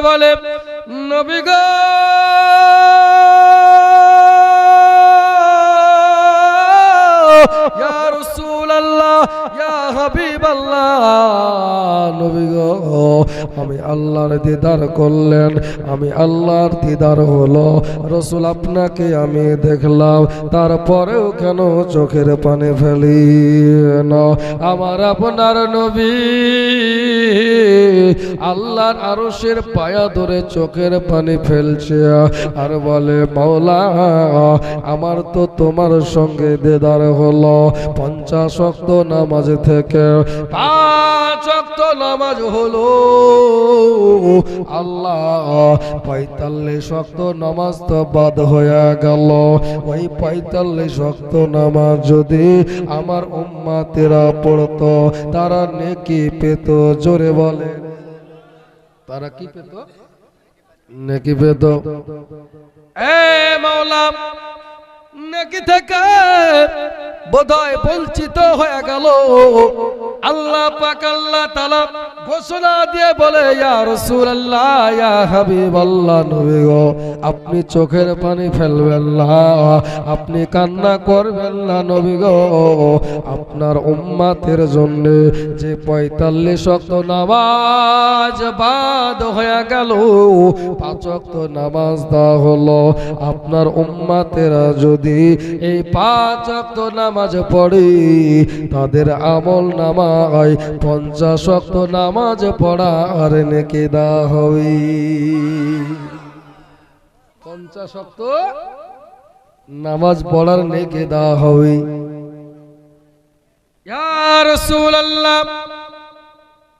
বলে নবী গো ইয়া হাবিবাল্লাহ আমি আল্লাহর দিদার করলেন, আমি আল্লাহর দিদার হলো। রসুল আপনাকে আমি দেখলাম, তারপরেও কেন চোখের পানি ফেলি আমার আপনার নবী আল্লাহর আরশের পায়া ধরে চোখের পানি ফেলছে। আর বলে, মাওলা, আমার তো তোমার সঙ্গে দেদার হলো। পঞ্চাশ অক্ত নামাজ থেকে পাঁচ অক্ত নামাজ হলো। আল্লাহ, পঁয়তাল্লিশ অক্ত নামাজ তো বাদ হয়ে গেল। ওই পঁয়তাল্লিশ অক্ত নামাজ যদি আমার উম্মাতেরা পড়তো, তারা নেকি পেত, জোরে বলে। তারা কি পেত? নেকি পেত। এ মাওলা নেকি থেকে বোধহয় বঞ্চিত হয়ে গেল। আল্লাহ পাক, আল্লাহ তাআলা ঘোষণা দিয়ে বলে আপনি চোখের পানি ফেলবেন না, আপনি কান্না করবেন না, নবী গো। আপনার উম্মাতের জন্য যে পঁয়তাল্লিশ অক্ত নামাজ বাদ হয়ে গেল, পাঁচ অক্ত নামাজ দেওয়া হলো। আপনার উম্মাতেরা যদি এই পাঁচ অক্ত নামাজ পড়ে, তাদের আমল নামায় পঞ্চাশ অক্ত নামাজ পড়া আর নেকে দেওয়া হবে। পঞ্চাশ অক্ত নামাজ পড়ার নেকে দেওয়া হবে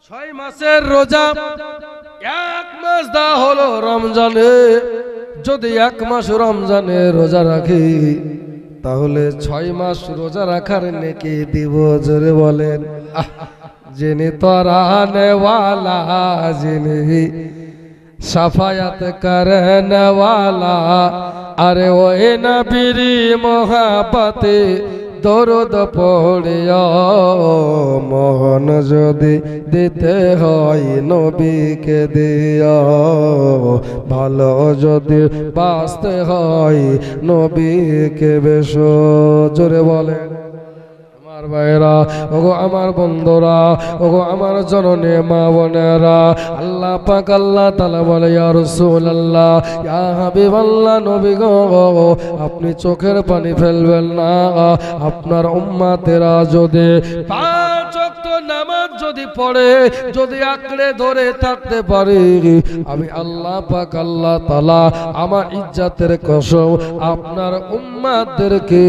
ছয় মাসের রোজা, এক মাস দা হলো রমজানে। যদি এক মাস রমজানে রোজা রাখি, তাহলে ছয় মাস রোজা রাখার নেকি দিব জোরে বলেন। যিনি তরানেওয়ালা, যিনি সাফায়াত করেনওয়ালা, আরে ওই নবীর মহাপতে দরদ পড়িয়া মোহন যদি দিতে হয় নবীকে দিয়া ভালো যদি বাঁচতে হয় নবীকে বেশ জোরে বলেন। আমার ভাইরা ওগো আমার বন্ধুরা, ওগো আমার জননে মা বোনেরা, আল্লাহ পাক আল্লাহ তালা বলে, ইয়া রাসূলুল্লাহ, ইয়া হাবিবাল্লাহ নবী গো, আপনি চোখের পানি ফেলবেন না, আপনার উম্মাতেরা যদি নামাজ যদি পড়ে, যদি আঁকড়ে ধরে থাকতে পারে, আমি আল্লাহ পাক, আল্লাহ তালা আমার ইজ্জাতের কসম আপনার উম্মাদেরকে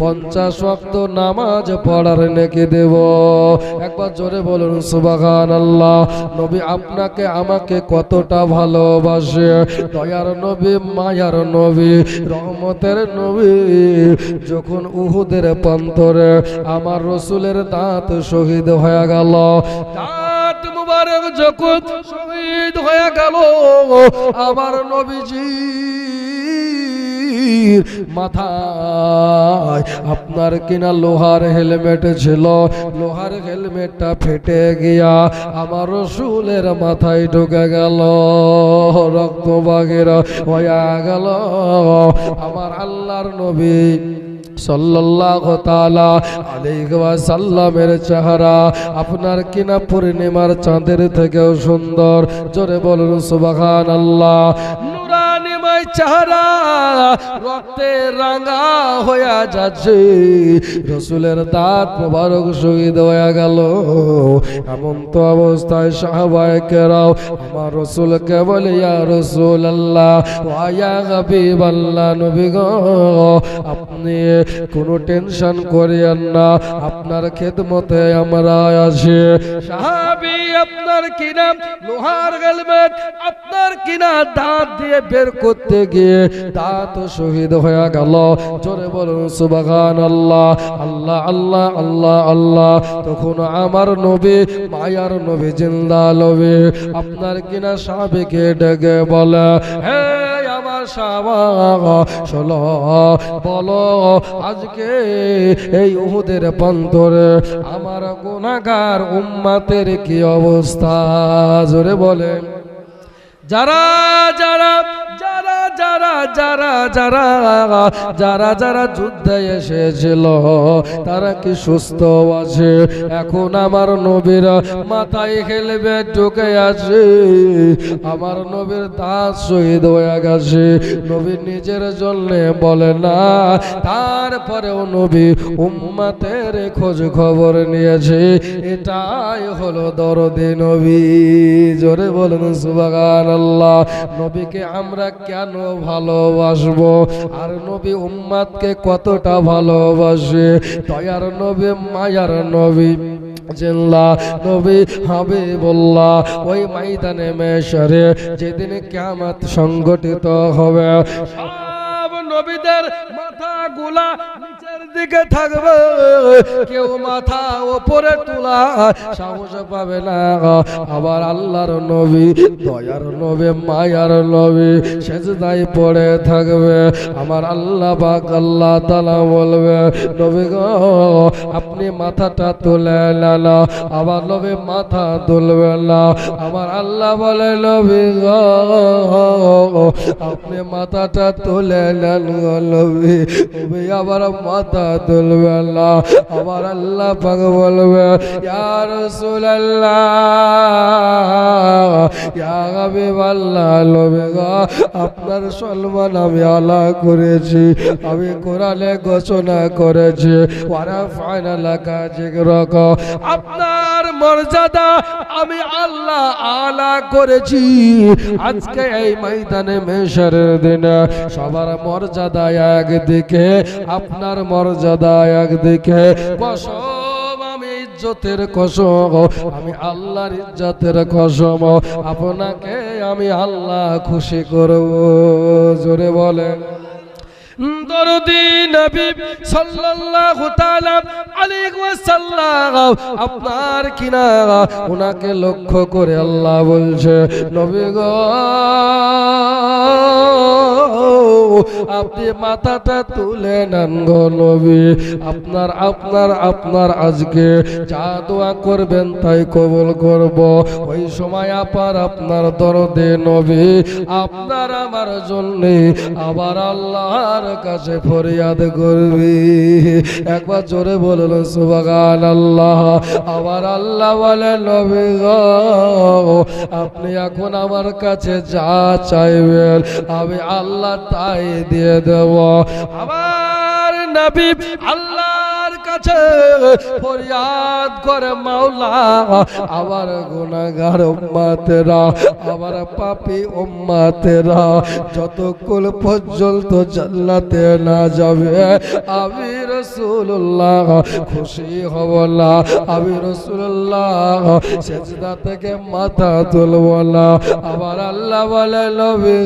পঞ্চাশ ওয়াক্ত নামাজ পড়ার নেকে দেব। একবার জোরে বলুন সুবাগান আল্লাহ নবী আপনাকে, আমাকে কতটা ভালোবাসে। দয়ার নবী, মায়ার নবী, রহমতের নবী। যখন উহুদের প্রান্তরে আমার রসুলের দাঁত শহীদ হয়ে গেল আমার নবীজি মাথায় আপনার কিনা লোহার হেলমেট ছিল। লোহার হেলমেটটা ফেটে গিয়া আমার রসুলের মাথায় ঢুকে গেল। রক্ত বাগের হয়ে গেল। আমার আল্লাহর নবী আলাইহি ওয়াসাল্লামের চেহারা। আপনার কিনা পূর্ণিমার চাঁদের থেকেও সুন্দর। জোরে বলুন সুবহানাল্লাহ। নুরানিময় চেহারা রক্তে রাঙা হয়ে যাচ্ছে। রসুলের দাঁত মোবারক শহীদ হয়ে গেল। এমন তো অবস্থায় সাহাবায়ে কেরাও আমার রসুলকে বলে, ইয়া রসুল আল্লাহ আপনি কোনো টেনশন করিয়েন না, আপনার খেদমতে আমরা আছি। সাহাবি, আপনার কিনা লোহার হেলমেট, আপনার কিনা দাঁত দিয়ে বের করতে গিয়ে দাঁত শহীদ হয়ে গেল। জোরে বলুন সুবাগান আল্লাহ আল্লাহ আল্লাহ আল্লাহ। আল্লাহ তখন আমার নবী, মায়ার নবী, জিন্দা নবী, আপনার কিনা সাহাবিকে ডেকে বলে, হে আমার সাবা শোনো, বলো, আজকে এই উহুদের প্রান্তরে আমার গুনাগার উম্মাতের কি অবস্থা? জোরে বলেন। যারা যারা যারা যারা যারা যারা যারা যুদ্ধে এসেছিল, তারা কি সুস্থ আছে? এখন আমার নবীর মাথায় খেলবে ঢুকে আছে। আমার নবীর দাঁত শহীদ হয়ে গেছে। নবী নিজের জন্য বলে না, তারপরেও নবী উম্মাতের খোঁজ খবর নিয়েছে। এটাই হলো দরদি নবী। জোরে বলেন সুবাগান আল্লাহ নবীকে আমরা কেন ভালোবাসবো? আর নবী উম্মাদকে কতটা ভালোবাসে? দয়ার নবী, মায়ার নবী, জিল্লা নবী হবে বল্লা ওই ময়দানে মেশরে যেদিন কিয়ামত সংগঠিত হবে। সব নবীদের মাথা গুলা দিকে থাকবে, কেউ মাথা ওপরে তোলা সাহস পাবে না। আবার আল্লাহর নবী, দয়ার নবী, মায়ার নবী সেজদাই পড়ে থাকবে। আমার আল্লাহ পাক আল্লাহ তালা বলবে, নবী গো, আপনি মাথাটা তুলে নেন। আবার নবী মাথা তুলবে না। আমার আল্লাহ বলে, নবী গো, আপনি মাথাটা তুলে নেন নবী আবার মাথা আবার আল্লাহ পাক বলবে আপনার সম্মান আমি আলা করেছি, আমি কোরআনে ঘোষণা করেছি আপনার মর্যাদা আমি আল্লাহ আলা করেছি, আজকে এই ময়দানে মেশরের দিনে সবার মর্যাদা একদিকে, আপনার মর্যাদা একদিকে। কসম, আমি ইজ্জতের কসম, আমি আল্লাহর ইজ্জতের কসম। আপনাকে আমি আল্লাহ খুশি করব। জোরে বলেন। দরদি আপনার কিনা ওনাকে লক্ষ্য করে আল্লাহ বলছে, নবী গো, আপনি মাথাটা তুলে নেন গো নবী। আপনার আপনার আপনার আজকে যা দোয়া করবেন তাই কবল করব। ওই সময় আপার আপনার দরদে নবী, আপনার আমার জন্য আবার আল্লাহর কাছে ফরিয়াদ করবি। একবার জোরে বলল সুবাগান আল্লাহ আবার আল্লাহ বলে, নবী আপনি এখন আমার কাছে যা চাইবেন, আমি আল্লাহ তাই দিয়ে দেব। আবার নবী আল্লাহর কাছে ফরিয়াদ করে মাওলা আবার উম্মাতেরা আবার পাপী উম্মাতেরা পর্যন্ত জান্নাতে না যাবে, আমি খুশি হব না, আমি রাসূলুল্লাহ সেজদা থেকে মাথা তুলব না। আবার আল্লাহ বলে, নবী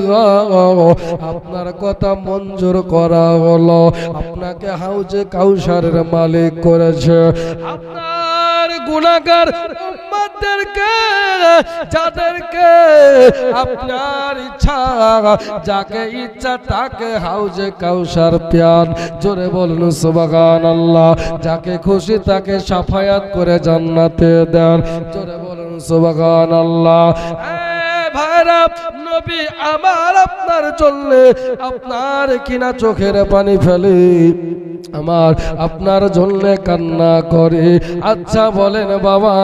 আপনার কথা মঞ্জুর করা হলো। আপনাকে হাউজে কাউসারের মালিক করেছে। আপনার গুণাগার যাদেরকে আপনার ইচ্ছা, যাকে ইচ্ছা তাকে হাউজে কাউসার প্যান। জোরে বলুন সুবহান আল্লাহ যাকে খুশি তাকে সাফায়াত করে জান্নাতে দেন। জোরে বলুন সুবহান আল্লাহ ভাইরা নবী আমার আপনার আপনার কিনা চোখের পানি ফেলে। আমার আপনার কান্না করে। আচ্ছা বলেন বাবা,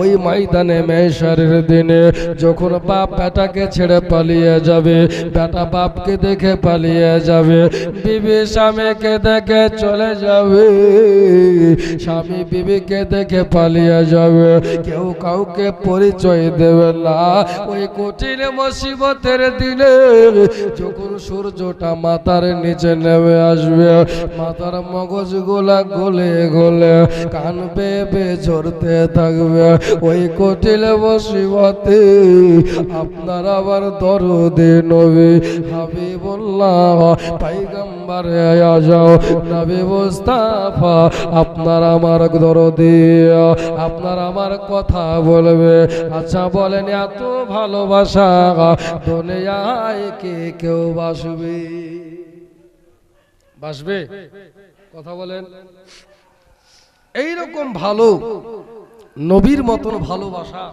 ওই ময়দানে মেশারের দিনে যখন বাপ বেটাকে ছেড়ে পালিয়ে যাবে, বেটা বাপকে দেখে পালিয়ে যাবে, বিবি স্বামীকে দেখে চলে যাবে, স্বামী বিবিকে দেখে পালিয়ে যাবে, কেউ কাউকে পরিচয় দেবে না। ওই কঠিন মুসিবতের দিনে যখন সূর্যটা মাথার নিচে নেমে আসবে, মাথার মগজ গোলা গলে গলে কান বেবে ঝরতে থাকবে। ওই কঠিন মুসিবতে আপনার আবার দরদে নবী হাবিবুল্লাহ পাইগাম্বারে যাও নবী মুস্তাফা, আপনার আমার দরদে, আপনার আমার কথা বলবে। আচ্ছা বলেন, এত ভালোবাসা দুনিয়ায় কে কেউ বাসবে। বাসবে? কথা বলেন। এই রকম ভালো নবীর মতন ভালোবাসা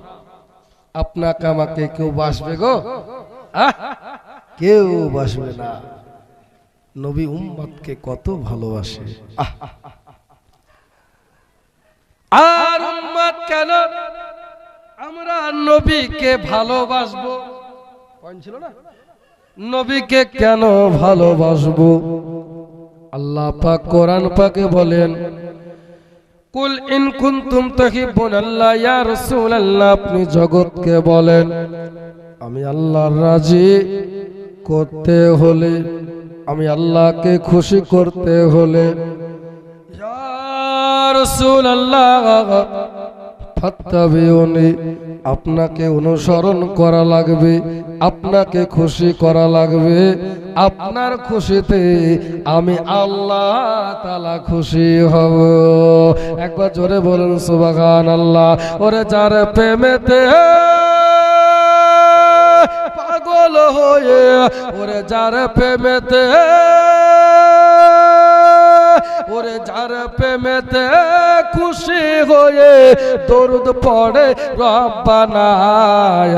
আপনাকে, আমাকে কেউ বাসবে গো? কেউ বাসবে না। নবী উম্মতকে কত ভালোবাসে। আর উম্মত কেন আমরা নবীকে ভালোবাসবো। ছিল না? নবীকে কেন ভালোবাসবো? আল্লাহ পাক কোরআন পাকে বলেন, কুল ইন কুনতুম আল্লাহ, ইয়া রাসূলুল্লাহ। আপনি জগৎকে বলেন, আমি আল্লাহর রাজি করতে হলে, আমি আল্লাহকে খুশি করতে হলে। ইয়া রাসূলুল্লাহ আপনাকে অনুসরণ করা লাগবে, আপনাকে খুশি করা লাগবে। আপনার খুশিতে আমি আল্লাহ তালা খুশি হব। একবার জোরে বলুন সুবাগান আল্লাহ ওরে যার প্রেমেতে পাগল হয়ে, ওরে যার প্রেমেতে ওরে যার প্রেমেতে খুশি হয়ে দরুদ পড়ে, রব্বানা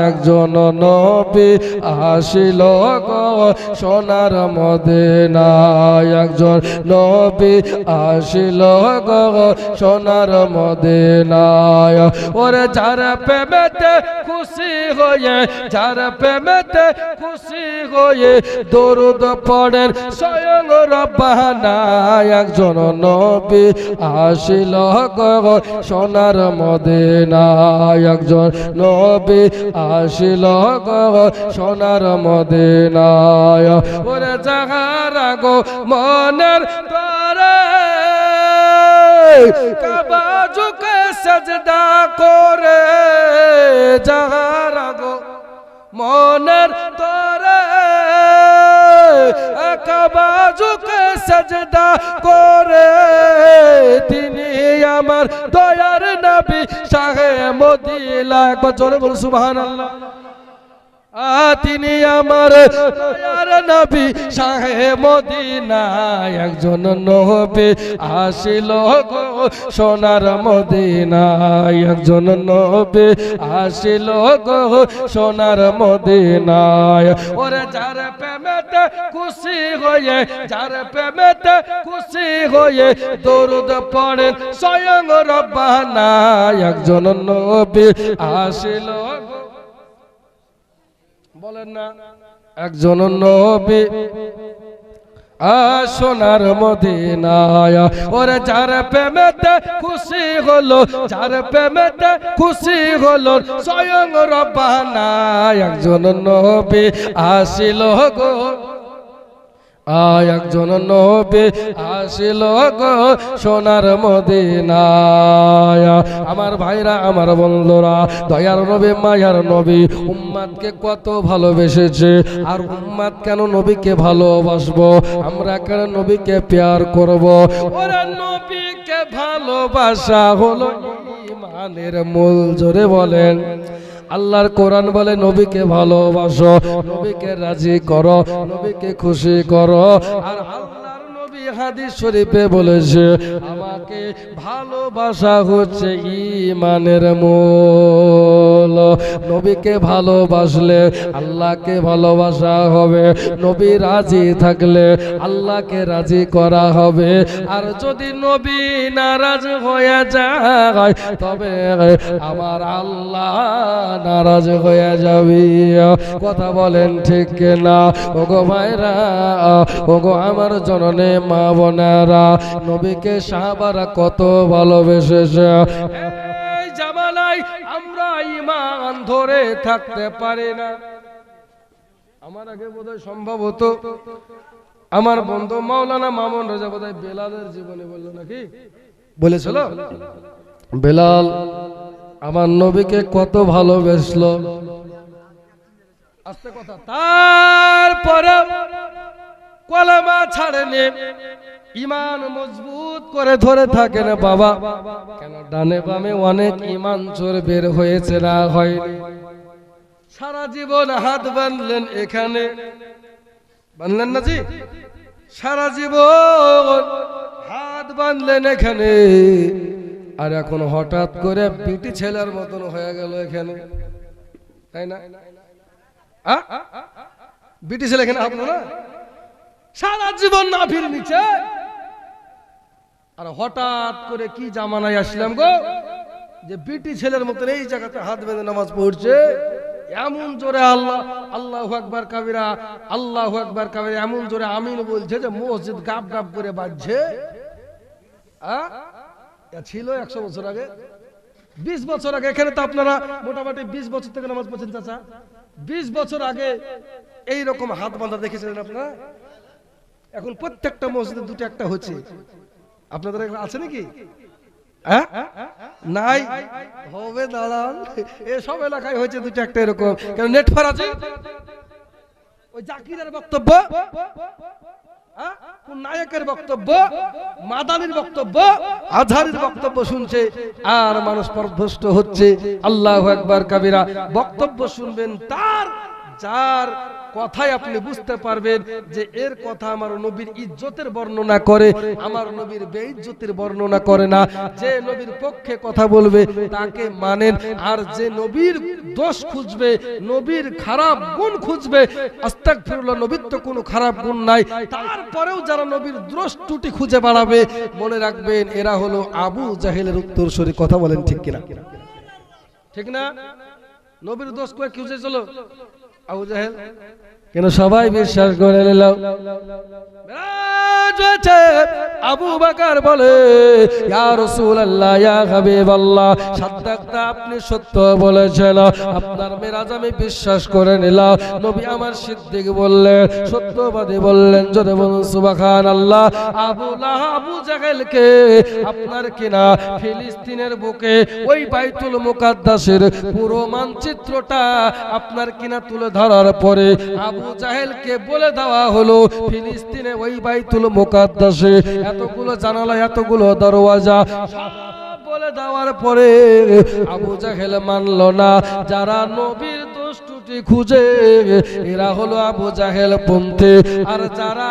একজন নবী আসিল সোনার মদিনা একজন নবী আসিল সোনার মদিনায়। ওরে যার প্রেমেতে খুশি হয়ে, যার প্রেমেতে খুশি হয়ে দরুদ পড়েন, স্বয়ং রব্বানা একজন নবী আসিল সোনার মদিনায়। একজন নবী আসিল সোনার মদিনায়। ওরে জাগারা গো মনের তরে, কাবা ঝুঁকে সজদা করে। জাগারা গো মনের তরে কাবা ঝুঁকে সজদা করে তিনি আমার দয়ার নবী শাহে মদিলা একবার জোরে বল সুবহানাল্লাহ। তিনি আমার নবী, শাহে মদিনা একজন নবী আসিল গো, সোনার মদিনায় একজন নবী আসিল গো, সোনার মদিনায়। ওরে যার প্রেমেতে খুশি হয়ে, যার প্রেমেতে খুশি হয়ে দরুদ পড়েন, স্বয়ং রব্বানা একজন নবী আসিল গো। বলেন না, একজন নবী সোনার মদিনায়। ওরে যার প্রেমেতে খুশি হলো, যার প্রেমেতে খুশি হলো, স্বয়ং রব্বানা একজন নবী আসিল গো। একজন নবী আসিল গো সোনার মদিনায়। আমার ভাইরা, আমার বন্ধুরা, দয়ার নবী, মায়ার নবী, উম্মাদকে কত ভালোবেসেছে। আর উম্মাদ কেন নবীকে ভালোবাসবো? আমরা কেন নবীকে প্যার করব? ওরা নবীকে ভালোবাসা হলো ইমানের মূল, জোরে বলেন। আল্লাহর কোরআন বলে নবীকে ভালোবাসো নবীকে রাজি করো নবীকে খুশি করো আর হাদিস শরীফে বলেছে, আমাকে ভালোবাসা হচ্ছে ইমানের মূল। নবীকে ভালোবাসলে আল্লাহকে ভালোবাসা হবে, নবী রাজি থাকলে আল্লাহকে রাজি করা হবে। আর যদি নবী নারাজ হয়ে যায়, তবে আমার আল্লাহ নারাজ হয়ে যাবি। কথা বলেন ঠিক না ওগো ভাইরা, ওগো আমার জননে মা বোনেরা নবীকে সাহাবারা কত ভালোবেসেছে। জামানায় আমরা ইমান ধরে থাকতে পারি না। আমার আগে বোধহয় সম্ভব হতো। আমার বন্ধু মাওলানা মামুন রাজা বোধহয় বেলালের জীবনে বলল নাকি? বলেছিল? বেলাল, আমার নবীকে কত ভালোবেসলো। আস্তে কথা। তারপরে কলমা ছাড়েনি। ইমান মজবুত করে ধরে থাকে না বাবা। কেন ডানে বামে অনেক ইমান চোর বের হয়েছে না হয়নি? সারা জীবন হাত বাঁধলেন এখানে। বাঁধলেন না জি? সারা জীবন হাত বাঁধলেন এখানে। আর এখন হঠাৎ করে পিটি ছেলের মতন হয়ে গেল এখানে। তাই না? বিটি ছেলে এখানে হাত না সারা জীবন না ফির নিচে। আর হঠাৎ করে কি জামানায় আসলাম গো? যে বিটি ছেলের মতন এই জায়গাতে হাত বেঁধে নামাজ পড়ছে। এমন জোরে আল্লাহ আল্লাহ একবার কাবিরা, আল্লাহ একবার কাবিরা, এমন জোরে আমিন বলছে যে মসজিদ গাপ গাপ করে বাজছে? ছিল একশো বছর আগে। বিশ বছর আগে, এখানে তো আপনারা মোটামুটি বিশ বছর থেকে নামাজ পড়ছেন, চাচা। বিশ বছর আগে এই রকম হাত বাঁধা দেখেছিলেন আপনারা? এখন প্রত্যেকটা মসজিদে দুটো একটা হচ্ছে। আপনাদের আছে নাকি? হ্যাঁ? নাই? হবে দাঁড়ান। এসব এলাকায় হয়েছে দুটো একটা এরকম। কেন নেটফার আছে? ওই জাকিরের বক্তব্য? হ্যাঁ? নায়কের বক্তব্য? মাদানির বক্তব্য? আজহারের বক্তব্য শুনছে। আর মানুষ পরভ্রষ্ট হচ্ছে। আল্লাহ একবার কাবিরা। বক্তব্য শুনবেন তার যার কথায় আপনি বুঝতে পারবেন যে এর কথা আমার নবীর ইজ্জতের বর্ণনা করে, আমার নবীর বেইজ্জতের বর্ণনা করে না। যে নবীর পক্ষে কথা বলবে তাকে মানেন, আর যে নবীর দোষ খুঁজবে, নবীর খারাপ গুণ খুঁজবে, আস্তাগফিরুল্লাহ, নবীর তো কোনো খারাপ গুণ নাই। তারপরেও যারা নবীর দোষ ত্রুটি খুঁজে বাড়াবে, মনে রাখবেন এরা হলো আবু জাহেলের উত্তরসূরি। কথা বলেন ঠিক কিনা? ঠিক না? নবীর দোষ করে খুঁজে চলো আবু জাহেল কেন সবাই বিশ্বাস করে নিল? আবু বাকার বলে আপনি সত্য বলেছেন আপনার মেরাজ আমি বিশ্বাস করে নিলাম। নবী আমার সিদ্দিক বললেন সত্যবাদী বললেন যদি বলুন সুবহানাল্লাহ। আবু আবু জাহেলকে আপনার কিনা ফিলিস্তিনের বুকে ওই বাইতুল মুকাদ্দাসের পুরো মানচিত্রটা আপনার কিনা তুলে ধরার পরে আবু জাহেলকে বলে দেওয়া হলো, ফিলিস্তিনে ওই বাইতুল মুকাদ্দাসে এতগুলো জানালা, এতগুলো দরওয়াজা বলে দেওয়ার পরে আবু জাহেল মানলো না। যারা নবীর ত্রুটি খুঁজে, এরা হলো আবু জাহেল পন্থী। আর যারা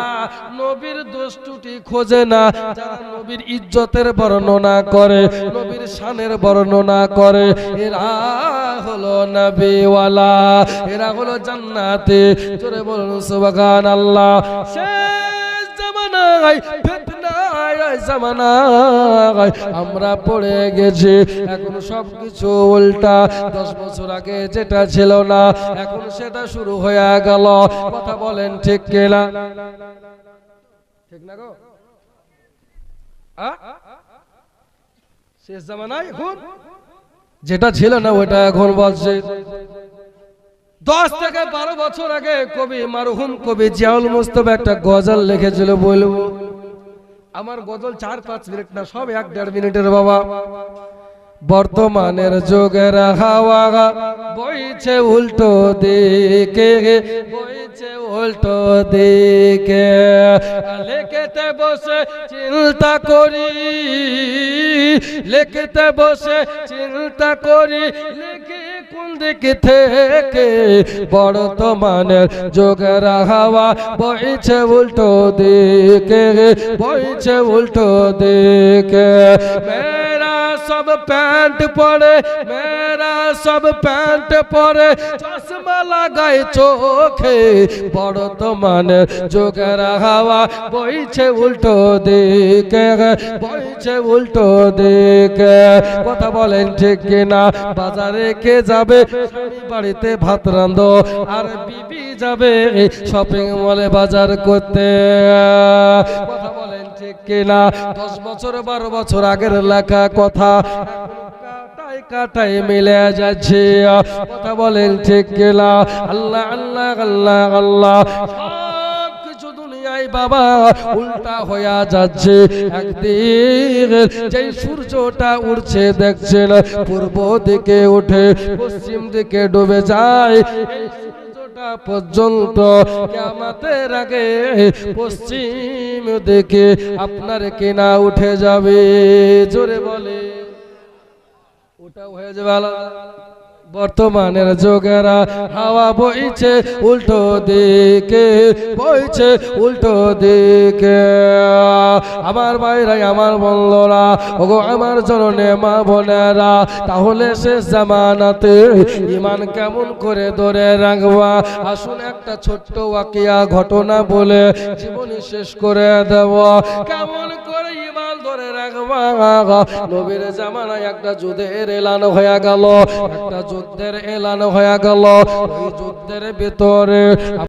নবীর দোষ ত্রুটি খোঁজে না, যারা নবীর ইজ্জতের বর্ণনা করে, নবীর শানের বর্ণনা করে, এরা হলো নবীওয়ালা, এরা হলো জান্নাতে। জোরে বলুন সুবহানাল্লাহ। শেষ জামানায় জামানায় আমরা পড়ে গেছি। এখন সব উল্টা। দশ বছর আগে যেটা ছিল না, এখন সেটা শুরু হয়ে গেল। কথা বলেন ঠিক ঠিক না গো? শেষ জামানায় এখন? যেটা ছিল না ওটা এখন বলছে। দশ থেকে বারো বছর আগে কবি মারহুম কবি জিয়াউল মুস্তফা একটা গজল লিখেছিল বলব। আমার গজল চার পাঁচ মিনিট না, সব এক দেড় মিনিটের বাবা। বর্তমানের যুগের হাওয়া বইছে উল্টো দিকে, বইছে উল্টো দিকে। লেখেতে বসে চিন্তা করি, লিখতে বসে চিন্তা করি দিকে থেকে বর্তমানের যুগের হাওয়া বইছে উল্টো দিকে, বইছে উল্টো দিকে। মেরা সব প্যান্ট পরে মেরা সব প্যান্ট পরে, চশমা লাগাই চোখে বর্তমানের যুগের হাওয়া বইছে উল্টো দিকে, বইছে উল্টো দিকে। কথা বলেন ঠিক কিনা? বাজারে কে যাবে স্বামী বাড়িতে ভাত রান্ধো, আর বিবি যাবে শপিং মলে বাজার করতে। কথা বলেন ঠিক কিনা? দশ বছর, বারো বছর আগের লেখা কথা। কাটাই মিলে যাচ্ছে। কথা বলেন ঠিক কিনা? আল্লাহ আল্লাহ আল্লাহ আল্লাহ। বাবা, উল্টা হয়ে যাচ্ছে। একদিন যে সূর্যটা উঠছে দেখছেন পূর্ব দিকে উঠে, পশ্চিম দিকে ডুবে যায়। পর্যন্ত কেমাতের আগে পশ্চিম দিকে আপনার কিনা উঠে যাবে। জোরে বলে। ওটা হয়ে যাবে আলাদা। বর্তমানের যোগেরা হাওয়া বইছে উল্টো দিকে, বইছে উল্টো দিকে। আমার ভাইরাই, আমার বন্ধরা, ওগো আমার জননে মা বোনেরা, তাহলে শেষ জামানাতে ইমান কেমন করে ধরে রাখবা? আসুন একটা ছোট্ট ওয়াকিয়া ঘটনা বলে জীবনী শেষ করে দেব। কেমন রাখবা নবীর জামানায় একটা যুদ্ধের এলান হয়ে গেল। একটা যুদ্ধের এলান হয়ে গেল। যুদ্ধের ভিতরে